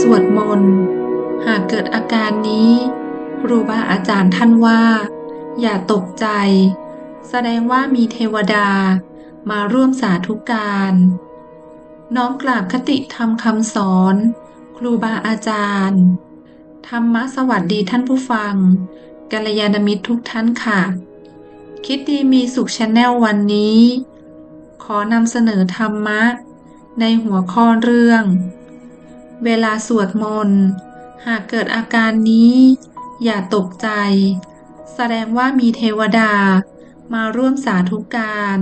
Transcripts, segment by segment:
สวดมนต์ หากเกิดอาการนี้ ครูบาอาจารย์ท่านว่า อย่าตกใจ แสดงว่ามีเทวดามาร่วมสาธุการ น้อมกราบคติธรรมคำสอน ครูบาอาจารย์ ธรรมะสวัสดีท่านผู้ฟังกัลยาณมิตรทุกท่านค่ะ คิดดีมีสุขชาแนลวันนี้ ขอนำเสนอธรรมะ ในหัวข้อเรื่อง เวลาสวดมนต์ หากเกิดอาการนี้ อย่าตกใจ แสดงว่ามีเทวดามาร่วมสาธุการ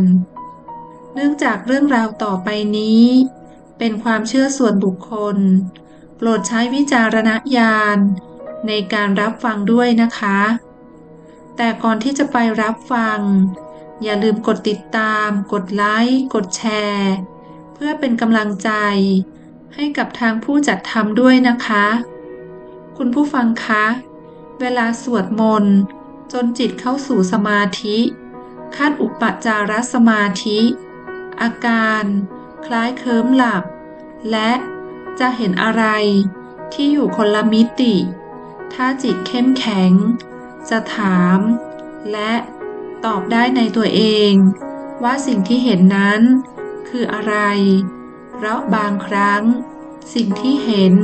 เนื่องจากเรื่องราวต่อไปนี้ เป็นความเชื่อส่วนบุคคล โปรดใช้วิจารณญาณในการรับฟังด้วยนะคะ แต่ก่อนที่จะไปรับฟัง อย่าลืมกดติดตาม กดไลค์ กดแชร์ เพื่อเป็นกำลังใจ ให้กับทางผู้จัดทำด้วยนะคะ คุณผู้ฟังคะ เวลาสวดมนต์ จนจิตเข้าสู่สมาธิขั้นอุปจารสมาธิ อาการ คล้ายเคิมหลับ และจะเห็นอะไรที่อยู่คนละมิติ ถ้าจิตเข้มแข็ง จะถาม และตอบได้ในตัวเอง ว่าสิ่งที่เห็นนั้นคืออะไร เพราะบางครั้ง สิ่งที่เห็น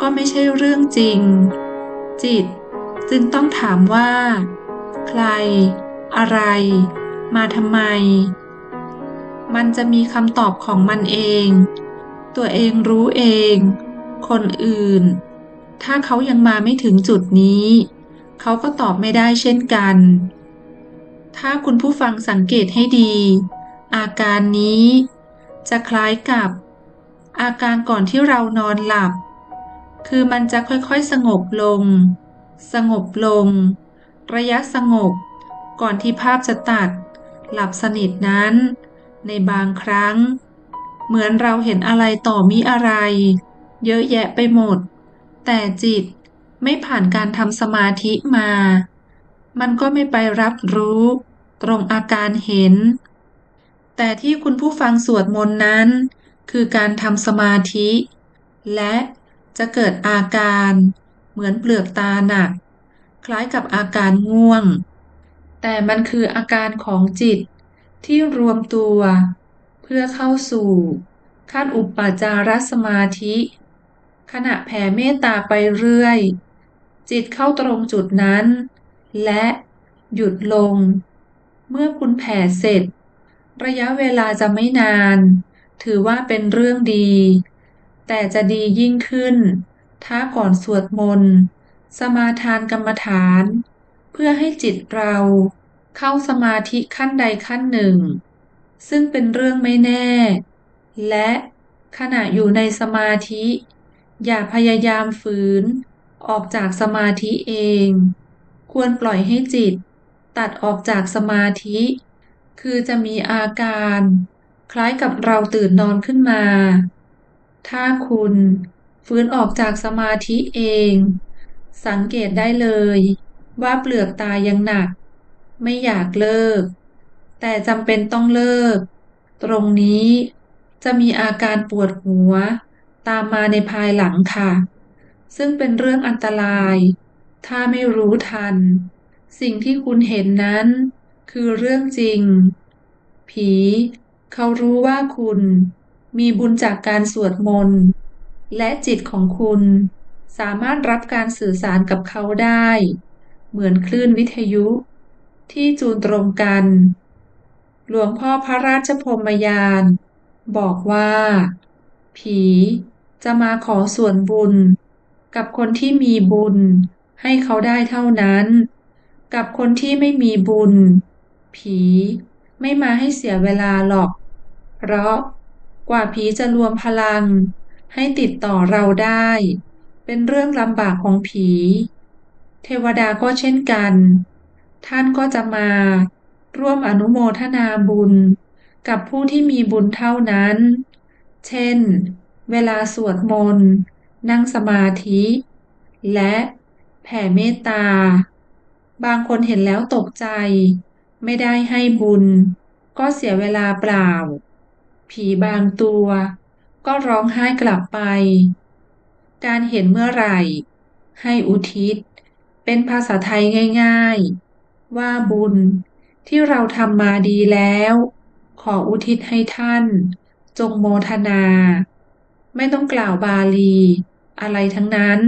ก็ไม่ใช่เรื่องจริง จิตจึงต้องถามว่า ใคร อะไร มาทำไม มันจะมีคำตอบของมันเอง ตัวเองรู้เอง คนอื่น ถ้าเขายังมาไม่ถึงจุดนี้ เขาก็ตอบไม่ได้เช่นกัน ถ้าคุณผู้ฟังสังเกตให้ดี อาการนี้จะคล้ายกับ อาการก่อนที่เรานอนหลับ คือมันจะค่อยๆสงบลง สงบลง ระยะสงบ ก่อนที่ภาพจะตัด หลับสนิทนั้น ในบางครั้ง เหมือนเราเห็นอะไรต่อมิอะไร เยอะแยะไปหมด แต่จิตไม่ผ่านการทำสมาธิมา มันก็ไม่ไปรับรู้ ตรงอาการเห็น แต่ที่คุณผู้ฟังสวดมนต์นั้น คือการทำสมาธิ และจะเกิดอาการเหมือนเปลือกตาหนัก คล้ายกับอาการง่วง แต่มันคืออาการของจิตที่รวมตัว เพื่อเข้าสู่ขั้นอุปจารสมาธิ ขณะแผ่เมตตาไปเรื่อย จิตเข้าตรงจุดนั้น และหยุดลง เมื่อคุณแผ่เสร็จ ระยะเวลาจะไม่นาน ถือว่าเป็นเรื่องดี แต่จะดียิ่งขึ้น ถ้าก่อนสวดมนต์ สมาทานกรรมฐาน เพื่อให้จิตเราเข้าสมาธิขั้นใดขั้นหนึ่ง ซึ่งเป็นเรื่องไม่แน่ และขณะอยู่ในสมาธิ อย่าพยายามฝืน ออกจากสมาธิเอง ควรปล่อยให้จิต ตัดออกจากสมาธิ คือจะมีอาการ คล้ายกับเราตื่นนอนขึ้นมา ถ้าคุณฟื้นออกจากสมาธิเอง สังเกตได้เลย ว่าเปลือกตายังหนัก ไม่อยากเลิก แต่จำเป็นต้องเลิก ตรงนี้จะมีอาการปวดหัว ตามมาในภายหลังค่ะ ซึ่งเป็นเรื่องอันตราย ถ้าไม่รู้ทัน สิ่งที่คุณเห็นนั้น คือเรื่องจริง ผี เขารู้ว่าคุณมีบุญจากการสวดมนต์ และจิตของคุณสามารถรับการสื่อสารกับเขาได้ เหมือนคลื่นวิทยุที่จูนตรงกัน หลวงพ่อพระราชพรมยาน บอกว่า ผีจะมาขอส่วนบุญ กับคนที่มีบุญให้เขาได้เท่านั้น กับคนที่ไม่มีบุญ ผีไม่มาให้เสียเวลาหรอก ราะกว่าผีจะรวมพลัง ให้ติดต่อเราได้ เป็นเรื่องลำบากของผี เทวดาก็เช่นกัน ท่านก็จะมา ร่วมอนุโมทนาบุญ กับผู้ที่มีบุญเท่านั้น เช่น เวลาสวดมนต์นั่งสมาธิ และแผ่เมตตา บางคนเห็นแล้วตกใจ ไม่ได้ให้บุญ ก็เสียเวลาเปล่า ผีบางตัวก็ร้องไห้กลับไป การเห็นเมื่อไหร่ ให้อุทิศ เป็นภาษาไทยง่ายๆ ว่าบุญที่เราทำมาดีแล้ว ขออุทิศให้ท่าน จงโมทนา ไม่ต้องกล่าวบาลี อะไรทั้งนั้น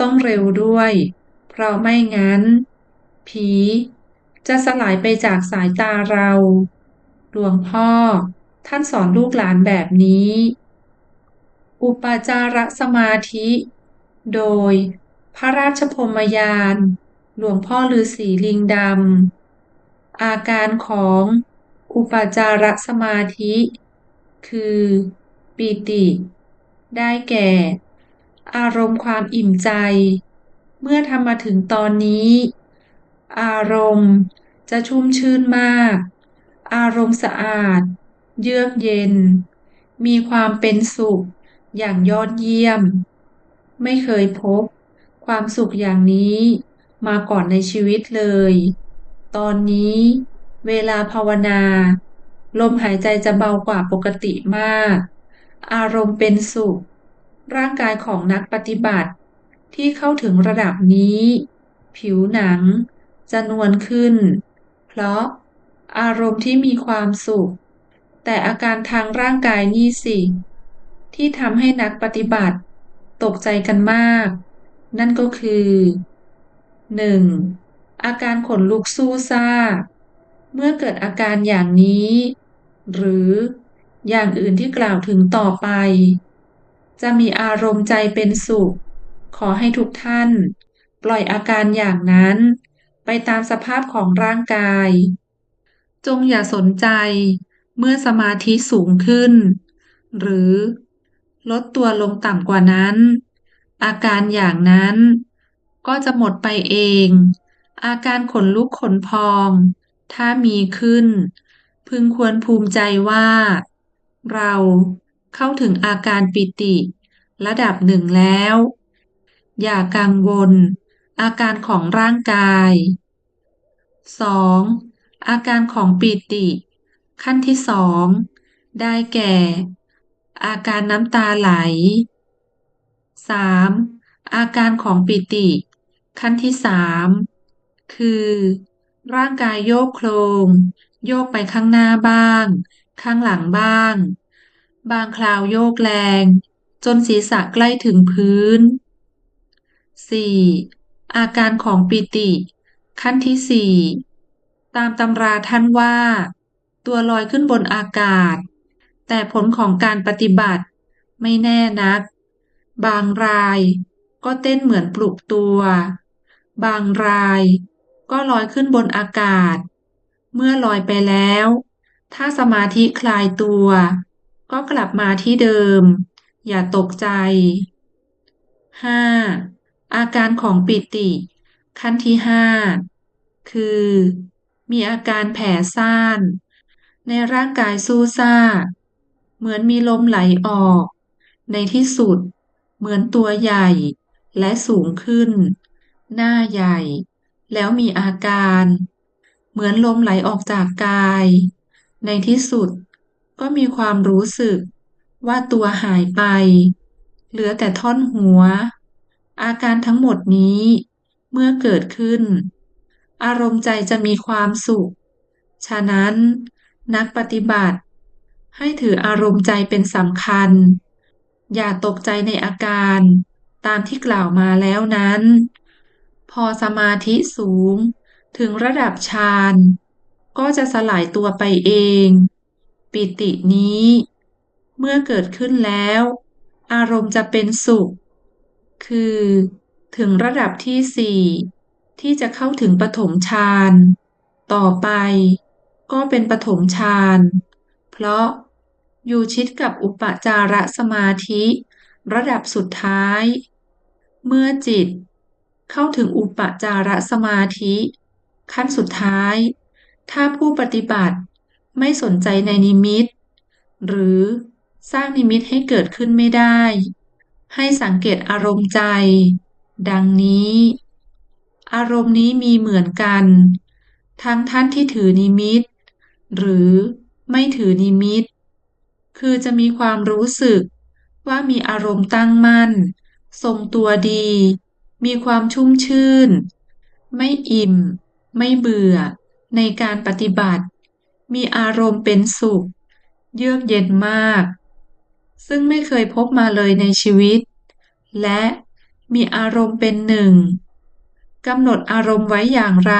ต้องเร็วด้วย เพราะไม่งั้น ผีจะสลายไปจากสายตาเราหลวงพ่อ ท่านสอนลูกหลานแบบนี้ อุปจารสมาธิ โดยพระราชพรมยาน หลวงพ่อฤาษีลิงดำ อาการของอุปจารสมาธิ คือปีติ ได้แก่ อารมณ์ความอิ่มใจ เมื่อทำมาถึงตอนนี้ อารมณ์จะชุ่มชื่นมาก อารมณ์สะอาด เยือกเย็น มีความเป็นสุข อย่างยอดเยี่ยม ไม่เคยพบ ความสุขอย่างนี้มาก่อนในชีวิตเลย ตอนนี้เวลาภาวนา ลมหายใจจะเบากว่าปกติมาก อารมณ์เป็นสุข ร่างกายของนักปฏิบัติ ที่เข้าถึงระดับนี้ ผิวหนังจะนวลขึ้น เพราะอารมณ์ที่มีความสุข แต่อาการทางร่างกายนี่สิ ที่ทำให้นักปฏิบัติ ตกใจกันมาก นั่นก็คือ 1. อาการขนลุกสู้ซ่า เมื่อเกิดอาการอย่างนี้ หรืออย่างอื่นที่กล่าวถึงต่อไป จะมีอารมณ์ใจเป็นสุข ขอให้ทุกท่าน ปล่อยอาการอย่างนั้น ไปตามสภาพของร่างกาย จงอย่าสนใจ เมื่อสมาธิสูงขึ้น หรือลดตัวลงต่ำกว่านั้น อาการอย่างนั้นก็จะหมดไปเอง อาการขนลุกขนพอง ถ้ามีขึ้น พึงควรภูมิใจว่า เราเข้าถึงอาการปิติ ระดับหนึ่งแล้ว อย่ากังวล อาการของร่างกาย 2. อาการของปิติ ขั้นที่สองได้แก่ อาการน้ำตาไหล 3. อาการของปิติ ขั้นที่สามคือ ร่างกายโยกโครง โยกไปข้างหน้าบ้าง ข้างหลังบ้าง บางคราวโยกแรง จนศีรษะใกล้ถึงพื้น 4. อาการของปิติ ขั้นที่สี่ตามตำราท่านว่า ตัวลอยขึ้นบนอากาศ แต่ผลของการปฏิบัติไม่แน่นัก บางรายก็เต้นเหมือนปลุกตัว บางรายก็ลอยขึ้นบนอากาศ เมื่อลอยไปแล้ว ถ้าสมาธิคลายตัว ก็กลับมาที่เดิม อย่าตกใจ 5. อาการของปิติ ขั้นที่ห้าคือ มีอาการแผ่ซ่าน ในร่างกายสู้ซ่า เหมือนมีลมไหลออก ในที่สุด เหมือนตัวใหญ่และสูงขึ้น หน้าใหญ่ แล้วมีอาการ เหมือนลมไหลออกจากกาย ในที่สุดก็มีความรู้สึกว่าตัวหายไป เหลือแต่ท่อนหัว อาการทั้งหมดนี้เมื่อเกิดขึ้น อารมณ์ใจจะมีความสุข ฉะนั้น นักปฏิบัติ ให้ถืออารมณ์ใจเป็นสำคัญ อย่าตกใจในอาการ ตามที่กล่าวมาแล้วนั้น พอสมาธิสูง ถึงระดับฌานก็จะสลายตัวไปเอง ปิตินี้ เมื่อเกิดขึ้นแล้ว อารมณ์จะเป็นสุข คือ ถึงระดับที่สี่ที่จะเข้าถึงปฐมฌานต่อไป ก็เป็นปฐมฌาน เพราะอยู่ชิดกับอุปจารสมาธิ ระดับสุดท้าย เมื่อจิต เข้าถึงอุปจารสมาธิ ขั้นสุดท้าย ถ้าผู้ปฏิบัติไม่สนใจในนิมิต หรือสร้างนิมิตให้เกิดขึ้นไม่ได้ ให้สังเกตอารมณ์ใจ ดังนี้ อารมณ์นี้มีเหมือนกัน ทั้งท่านที่ถือนิมิต หรือไม่ถือนิมิต คือจะมีความรู้สึกว่ามีอารมณ์ตั้งมั่น ทรงตัวดี มีความชุ่มชื่น ไม่อิ่ม ไม่เบื่อ ในการปฏิบัติ มีอารมณ์เป็นสุข เยือกเย็นมาก ซึ่งไม่เคยพบมาเลยในชีวิต และมีอารมณ์เป็นหนึ่งกำหนดอารมณ์ไว้อย่างไร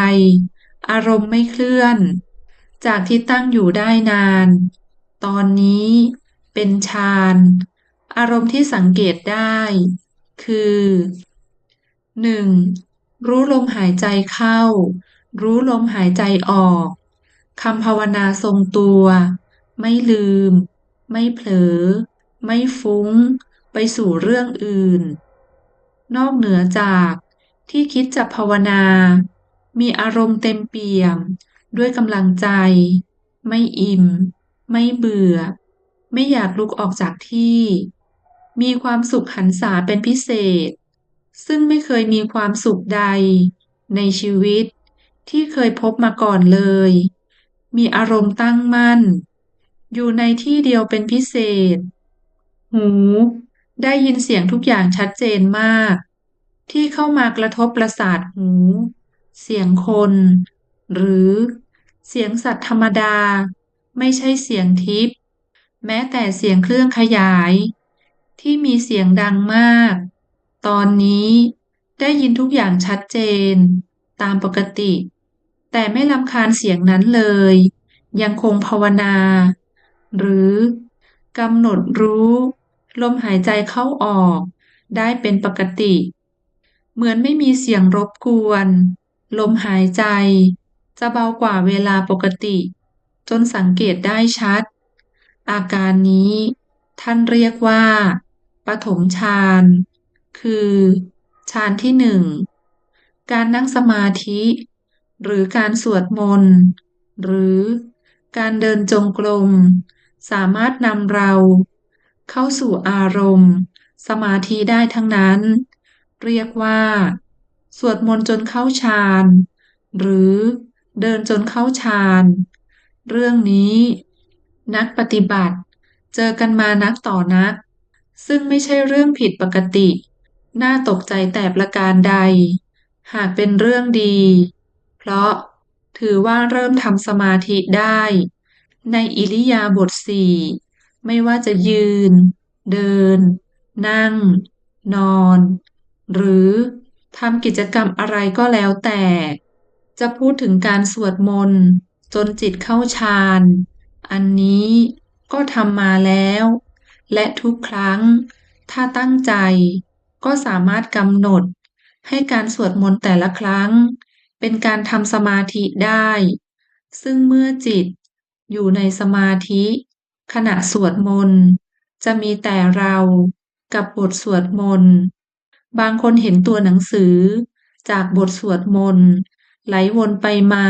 อารมณ์ไม่เคลื่อน จากที่ตั้งอยู่ได้นาน ตอนนี้เป็นฌาน อารมณ์ที่สังเกตได้ คือ 1. รู้ลมหายใจเข้า รู้ลมหายใจออกคำภาวนาทรงตัว ไม่ลืม ไม่เผลอ ไม่ฟุ้ง ไปสู่เรื่องอื่น นอกเหนือจากที่คิดจะภาวนา มีอารมณ์เต็มเปี่ยม ด้วยกำลังใจ ไม่อิ่ม ไม่เบื่อ ไม่อยากลุกออกจากที่ มีความสุขหันษาเป็นพิเศษ ซึ่งไม่เคยมีความสุขใด ในชีวิตที่เคยพบมาก่อนเลย มีอารมณ์ตั้งมั่น อยู่ในที่เดียวเป็นพิเศษ หู ได้ยินเสียงทุกอย่างชัดเจนมาก ที่เข้ามากระทบประสาทหู เสียงคน หรือเสียงสัตว์ธรรมดา ไม่ใช่เสียงทิพย์แม้แต่เสียงเครื่องขยาย ที่มีเสียงดังมาก ตอนนี้ได้ยินทุกอย่างชัดเจน ตามปกติ แต่ไม่ลำคาญเสียงนั้นเลย ยังคงภาวนา หรือกำหนดรู้ ลมหายใจเข้าออก ได้เป็นปกติ เหมือนไม่มีเสียงรบกวน ลมหายใจ จะเบากว่าเวลาปกติ จนสังเกตได้ชัด อาการนี้ท่านเรียกว่าปฐมฌาน คือฌานที่หนึ่ง การนั่งสมาธิ หรือการสวดมนต์ หรือการเดินจงกรม สามารถนำเราเข้าสู่อารมณ์ สมาธิได้ทั้งนั้น เรียกว่า สวดมนต์จนเข้าฌาน หรือ เดินจนเข้าฌาน เรื่องนี้ นักปฏิบัติ เจอกันมานักต่อนัก ซึ่งไม่ใช่เรื่องผิดปกติ น่าตกใจแต่ประการใด หากเป็นเรื่องดี เพราะถือว่าเริ่มทำสมาธิได้ ในอิริยาบถสี่ไม่ว่าจะยืน เดิน นั่ง นอน หรือทำกิจกรรมอะไรก็แล้วแต่ จะพูดถึงการสวดมนต์จนจิตเข้าฌาน อันนี้ก็ทำมาแล้ว และทุกครั้ง ถ้าตั้งใจก็สามารถกำหนด ให้การสวดมนต์แต่ละครั้ง เป็นการทำสมาธิได้ ซึ่งเมื่อจิตอยู่ในสมาธิ ขณะสวดมนต์จะมีแต่เรากับบทสวดมนต์ บางคนเห็นตัวหนังสือจากบทสวดมนต์ ไหลวนไปมา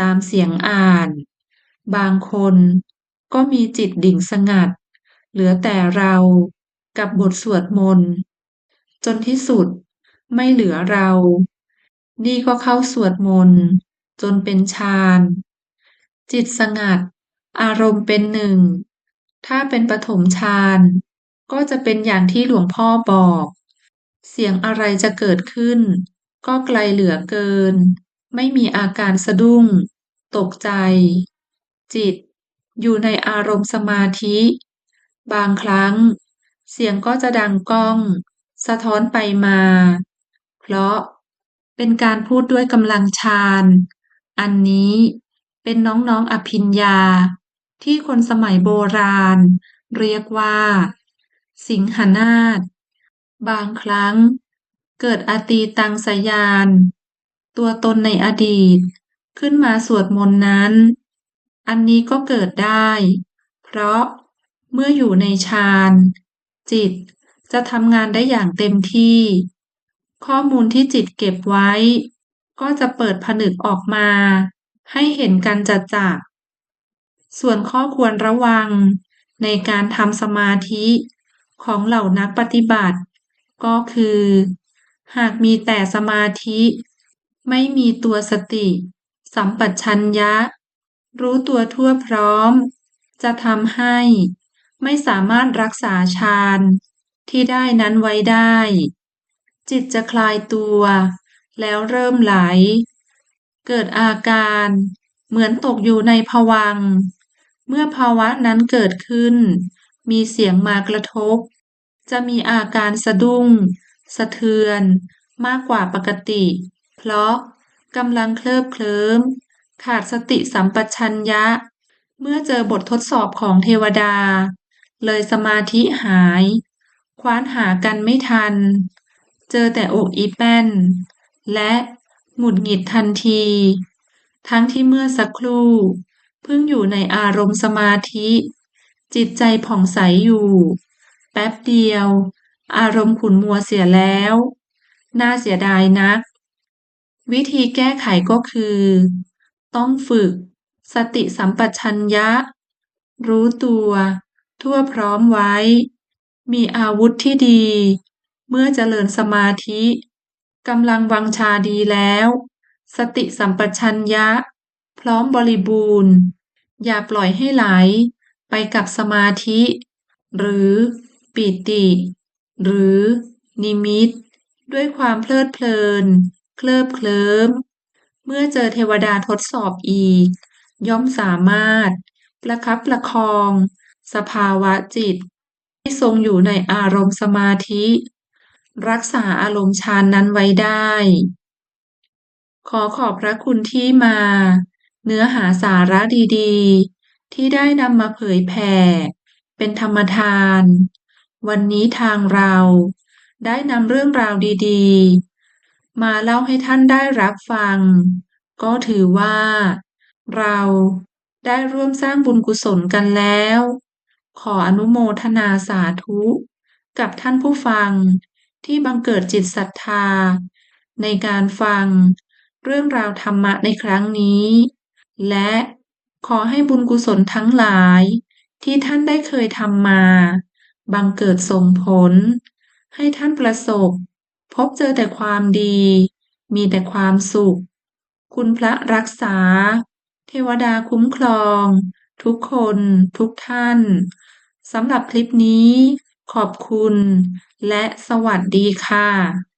ตามเสียงอ่าน บางคนก็มีจิตดิ่งสงัด เหลือแต่เรากับบทสวดมนต์จนที่สุดไม่เหลือเรา นี่ก็เข้าสวดมนต์จนเป็นฌาน จิตสงัด อารมณ์เป็นหนึ่ง ถ้าเป็นปฐมฌานก็จะเป็นอย่างที่หลวงพ่อบอก เสียงอะไรจะเกิดขึ้น ก็ไกลเหลือเกิน ไม่มีอาการสะดุ้ง ตกใจ จิต อยู่ในอารมณ์สมาธิ บางครั้ง เสียงก็จะดังก้อง สะท้อนไปมา เพราะเป็นการพูดด้วยกำลังฌาน อันนี้เป็นน้องๆอภิญญา ที่คนสมัยโบราณ เรียกว่า สิงหนาฏบางครั้ง เกิดอตีตังสยาน ตัวตนในอดีต ขึ้นมาสวดมนต์นั้น อันนี้ก็เกิดได้ เพราะเมื่ออยู่ในฌานจิตจะทำงานได้อย่างเต็มที่ ข้อมูลที่จิตเก็บไว้ ก็จะเปิดผนึกออกมา ให้เห็นกันจัดจ่ะส่วนข้อควรระวังในการทำสมาธิของเหล่านักปฏิบัติ ก็คือ หากมีแต่สมาธิ ไม่มีตัวสติ สัมปชัญญะ รู้ตัวทั่วพร้อม จะทำให้ไม่สามารถรักษาฌานที่ได้นั้นไว้ได้ จิตจะคลายตัว แล้วเริ่มไหล เกิดอาการเหมือนตกอยู่ในภวัง เมื่อภาวะนั้นเกิดขึ้น มีเสียงมากระทบ จะมีอาการสะดุ้ง สะเทือนมากกว่าปกติ เพราะกำลังเคลิบเคลิ้ม ขาดสติสัมปชัญญะ เมื่อเจอบททดสอบของเทวดา เลยสมาธิหาย คว้านหากันไม่ทัน เจอแต่อกอีแป้น และหงุดหงิดทันที ทั้งที่เมื่อสักครู่ เพิ่งอยู่ในอารมณ์สมาธิ จิตใจผ่องใสอยู่ แป๊บเดียว อารมณ์ขุนมัวเสียแล้ว น่าเสียดายนัก วิธีแก้ไขก็คือ ต้องฝึก สติสัมปชัญญะ รู้ตัว ทั่วพร้อมไว้ มีอาวุธที่ดี เมื่อเจริญสมาธิกำลังวังชาดีแล้ว สติสัมปชัญญะ พร้อมบริบูรณ์ อย่าปล่อยให้ไหล ไปกับสมาธิ หรือปิติ หรือนิมิต ด้วยความเพลิดเพลิน เคลิบเคลิ้ม เมื่อเจอเทวดาทดสอบอีก ย่อมสามารถ ประคับประคอง สภาวะจิตให้ทรงอยู่ในอารมณ์สมาธิ รักษาอารมณ์ฌานนั้นไว้ได้ ขอขอบพระคุณที่มา เนื้อหาสาระดีๆ ที่ได้นำมาเผยแผ่ เป็นธรรมทาน วันนี้ทางเราได้นำเรื่องราวดีๆ มาเล่าให้ท่านได้รับฟัง ก็ถือว่า เราได้ร่วมสร้างบุญกุศลกันแล้ว ขออนุโมทนาสาธุ กับท่านผู้ฟังที่บังเกิดจิตศรัทธา ในการฟังเรื่องราวธรรมะในครั้งนี้ และขอให้บุญกุศลทั้งหลายที่ท่านได้เคยทำมา บังเกิดส่งผล ให้ท่านประสบ พบเจอแต่ความดี มีแต่ความสุข คุณพระรักษา เทวดาคุ้มครอง ทุกคนทุกท่านสำหรับคลิปนี้ ขอบคุณ และสวัสดีค่ะ